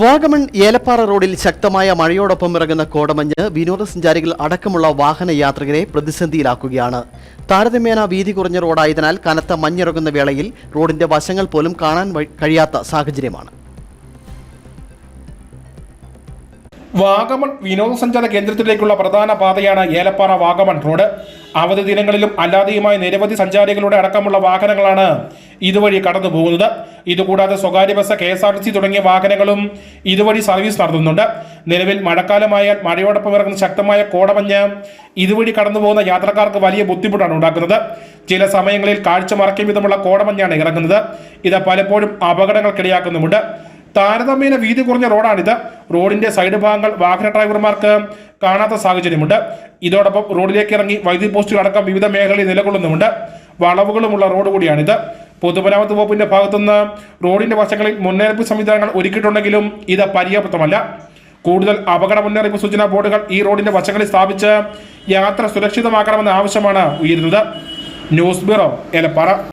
വാഗമൺ ഏലപ്പാറ റോഡിൽ ശക്തമായ മഴയോടൊപ്പം ഇറങ്ങുന്ന കോടമഞ്ഞ് വിനോദസഞ്ചാരികൾ അടക്കമുള്ള വാഹന യാത്രികരെ പ്രതിസന്ധിയിലാക്കുകയാണ്. താരതമ്യേന വീതി കുറഞ്ഞ റോഡായതിനാൽ കനത്ത മഞ്ഞിറങ്ങുന്ന വേളയിൽ റോഡിന്റെ വശങ്ങൾ പോലും കാണാൻ കഴിയാത്ത സാഹചര്യമാണ്. വാഗമൺ വിനോദസഞ്ചാര കേന്ദ്രത്തിലേക്കുള്ള പ്രധാന പാതയാണ് ഏലപ്പാറ വാഗമൺ റോഡ്. അവധി ദിനങ്ങളിലും അല്ലാതെയുമായി നിരവധി സഞ്ചാരികളുടെ അടക്കമുള്ള വാഹനങ്ങളാണ് ഇതുവഴി കടന്നു പോകുന്നത്. ഇതുകൂടാതെ സ്വകാര്യ bus K S R T C തുടങ്ങിയ വാഹനങ്ങളും ഇതുവഴി സർവീസ് നടത്തുന്നുണ്ട്. നിലവിൽ മഴക്കാലമായാൽ മഴയോടൊപ്പം ഇറങ്ങുന്ന ശക്തമായ കോടമഞ്ഞ് ഇതുവഴി കടന്നു പോകുന്ന യാത്രക്കാർക്ക് വലിയ ബുദ്ധിമുട്ടാണ് ഉണ്ടാക്കുന്നത്. ചില സമയങ്ങളിൽ കാഴ്ച മറക്കും വിധമുള്ള കോടമഞ്ഞാണ് ഇറങ്ങുന്നത്. ഇത് പലപ്പോഴും അപകടങ്ങൾക്കിടയാക്കുന്നുമുണ്ട്. താരതമ്യേന വീതി കുറഞ്ഞ റോഡാണിത്. റോഡിന്റെ സൈഡ് ഭാഗങ്ങൾ വാഹന ഡ്രൈവർമാർക്ക് കാണാത്ത സാഹചര്യമുണ്ട്. ഇതോടൊപ്പം റോഡിലേക്ക് ഇറങ്ങി വൈദ്യുതി പോസ്റ്റുകൾ അടക്കം വിവിധ മേഖലകളിൽ നിലകൊള്ളുന്നുമുണ്ട്. വളവുകളുമുള്ള റോഡ് കൂടിയാണിത്. പൊതുമരാമത്ത് വകുപ്പിന്റെ ഭാഗത്തുനിന്ന് റോഡിന്റെ വശങ്ങളിൽ മുന്നറിയിപ്പ് സംവിധാനങ്ങൾ ഒരുക്കിയിട്ടുണ്ടെങ്കിലും ഇത് പര്യാപ്തമല്ല. കൂടുതൽ അപകട മുന്നറിയിപ്പ് സൂചനാ ബോർഡുകൾ ഈ റോഡിന്റെ വശങ്ങളിൽ സ്ഥാപിച്ച് യാത്ര സുരക്ഷിതമാക്കണമെന്ന ആവശ്യമാണ് ഉയരുന്നത്. News bureau Elappara